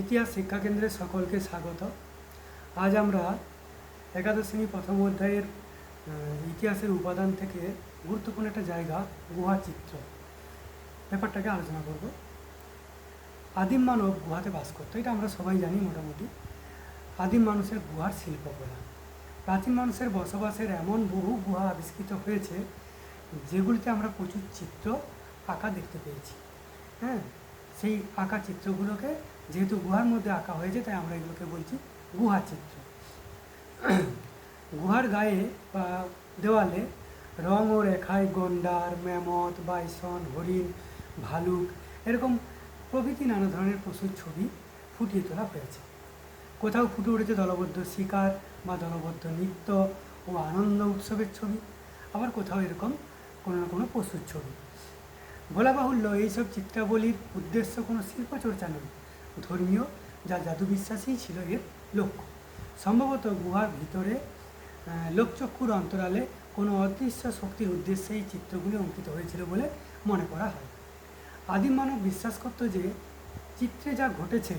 ইতিহাস শিক্ষাকেন্দ্রের সকলকে স্বাগত। আজ আমরা একাদশ শ্রেণি প্রথম অধ্যায়ের ইতিহাসের উপাদান থেকে গুরুত্বপূর্ণ একটা জায়গা, গুহা চিত্র ব্যাপারটাকে আলোচনা করব। আদিম মানব গুহাতে বাস করতো, এটা আমরা সবাই জানি মোটামুটি। আদিম মানুষের গুহার শিল্পকলা প্রাচীন মানুষের বসবাসের এমন বহু গুহা আবিষ্কৃত হয়েছে, যেগুলিতে আমরা প্রচুর চিত্র আঁকা দেখতে পেয়েছি। হ্যাঁ সেই আঁকা চিত্রগুলোকে যেহেতু গুহার মধ্যে আঁকা হয়েছে, তাই আমরা এগুলোকে বলছি গুহা চিত্র। গুহার গায়ে বা দেওয়ালে রং ও রেখায় গন্ডার, ম্যামথ, বাইসন, হরিণ, ভালুক এরকম প্রভৃতি নানা ধরনের পশুর ছবি ফুটিয়ে তোলা হয়েছে। কোথাও ফুটে উঠেছে দলবদ্ধ শিকার বা দলবদ্ধ নৃত্য ও আনন্দ উৎসবের ছবি, আবার কোথাও এরকম কোনো না কোনো পশুর ছবি। বলা বাহুল্য এইসব চিত্রাবলীর উদ্দেশ্য কোনো শিল্পচর্চা নয়। ধর্মীয়, যা জাদু বিশ্বাসই ছিল এর লক্ষ্য। সম্ভবত গুহার ভিতরে লোকচক্ষুর অন্তরালে কোনো অদৃশ্য শক্তির উদ্দেশ্যে এই চিত্রগুলি অঙ্কিত হয়েছিল বলে মনে করা হয়। আদিম মানব বিশ্বাস করত যে, চিত্রে যা ঘটেছে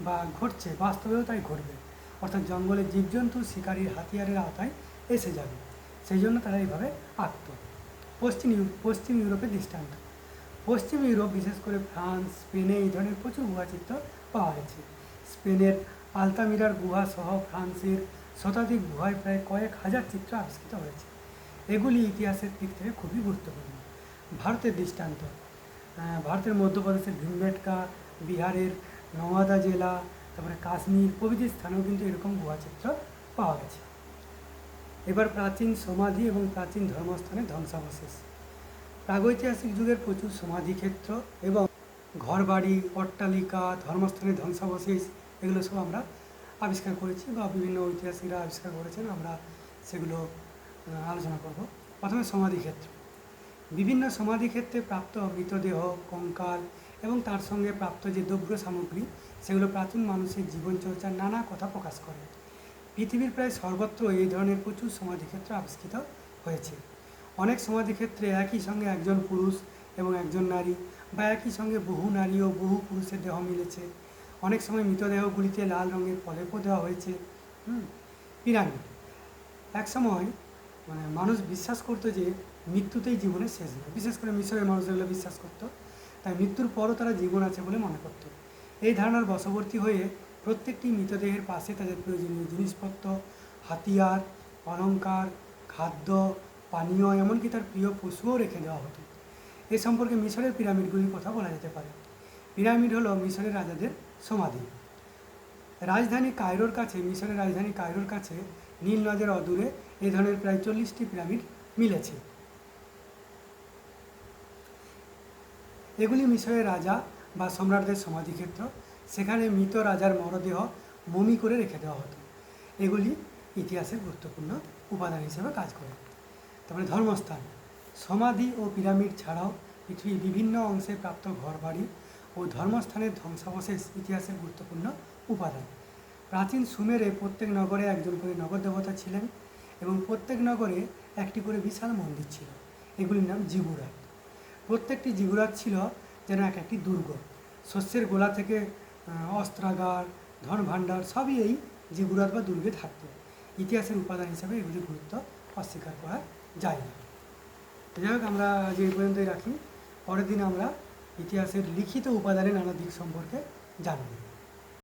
বা ঘটছে বাস্তবেও তাই ঘটবে। অর্থাৎ জঙ্গলের জীবজন্তু শিকারীর হাতিয়ারের আওতায় এসে যাবে। সেই জন্য তারা এইভাবে আঁকত। পশ্চিম পশ্চিম ইউরোপের দৃষ্টান্ত। পশ্চিম ইউরোপ, বিশেষ করে ফ্রান্স, স্পেনে এই ধরনের প্রচুর গুহাচিত্র পাওয়া গেছে। স্পেনের আলতামিরার গুহা সহ ফ্রান্সের শতাধিক গুহায় প্রায় কয়েক হাজার চিত্র আবিষ্কৃত হয়েছে। এগুলি ইতিহাসের দিক থেকে খুবই গুরুত্বপূর্ণ। ভারতের দৃষ্টান্ত ভারতের মধ্যপ্রদেশের ভীমবেটকা, বিহারের নওয়াদা জেলা, তারপরে কাশ্মীর প্রভৃতি স্থানেও কিন্তু এরকম গুহাচিত্র পাওয়া গেছে। এবার প্রাচীন সমাধি এবং প্রাচীন ধর্মস্থানের ধ্বংসাবশেষ। প্রাগৈতিহাসিক যুগের প্রচুর সমাধিক্ষেত্র এবং ঘরবাড়ি, অট্টালিকা ধর্মস্থানের ধ্বংসাবশেষ, এগুলো সব আমরা আবিষ্কার করেছি বা বিভিন্ন ঐতিহাসিকরা আবিষ্কার করেছেন। আমরা সেগুলো আলোচনা করব। প্রথমে সমাধিক্ষেত্র বিভিন্ন সমাধিক্ষেত্রে প্রাপ্ত মৃতদেহ, কঙ্কাল এবং তার সঙ্গে প্রাপ্ত যে দ্রব্য সামগ্রী, সেগুলো প্রাচীন মানুষের জীবনচর্চার নানা কথা প্রকাশ করে। পৃথিবীর প্রায় সর্বত্র এই ধরনের প্রচুর সমাধিক্ষেত্র আবিষ্কৃত হয়েছে। অনেক সমাধিক্ষেত্রে একই সঙ্গে একজন পুরুষ এবং একজন নারী বা একই সঙ্গে বহু নারী ও বহু পুরুষের দেহ মিলেছে। অনেক সময় মৃতদেহগুলিতে লাল রঙের প্রলেপও দেওয়া হয়েছে। পিরামিড এক সময় মানে মানুষ বিশ্বাস করতো যে মৃত্যুতেই জীবনের শেষ নয় বিশেষ করে মিশরের মানুষ এগুলো বিশ্বাস করতো। তাই মৃত্যুর পরও তারা জীবন আছে বলে মনে করতো। এই ধারণার বশবর্তী হয়ে প্রত্যেকটি মৃতদেহের পাশে তাদের প্রয়োজনীয় জিনিসপত্র, হাতিয়ার, অলংকার, খাদ্য পানীয় এমনকি তার প্রিয় পশুও রেখে দেওয়া হতো। এ সম্পর্কে মিশরের পিরামিডগুলির কথা বলা যেতে পারে। পিরামিড হলো মিশরের রাজাদের সমাধি। রাজধানী কায়রোর কাছে, মিশরের রাজধানী কায়রোর কাছে নীল নদের অদূরে এ ধরনের প্রায় চল্লিশটি পিরামিড মিলেছে। এগুলি মিশরের রাজা বা সম্রাটদের সমাধিক্ষেত্র সেখানে মৃত রাজার মরদেহ মমি করে রেখে দেওয়া হতো। এগুলি ইতিহাসের গুরুত্বপূর্ণ উপাদান হিসেবে কাজ করে। তারপরে ধর্মস্থান। সমাধি ও পিরামিড ছাড়াও পৃথিবীর বিভিন্ন অংশে প্রাপ্ত ঘরবাড়ি ও ধর্মস্থানের ধ্বংসাবশেষ ইতিহাসের গুরুত্বপূর্ণ উপাদান। প্রাচীন সুমেরে প্রত্যেক নগরে একজন করে নগর দেবতা ছিলেন এবং প্রত্যেক নগরে একটি করে বিশাল মন্দির ছিল। এগুলির নাম জিগুরাত। প্রত্যেকটি জিগুরাত ছিল যেন এক একটি দুর্গ। শস্যের গোলা থেকে অস্ত্রাগার ধন ভাণ্ডার সবই এই জিগুরাত বা দুর্গে থাকতো। ইতিহাসের উপাদান হিসাবে এগুলির গুরুত্ব অস্বীকার করা যায় না যাই হোক আমরা আজ এই পর্যন্তই রাখি, পরের দিন আমরা ইতিহাসের লিখিত উপাদানে নানা দিক সম্পর্কে জানব।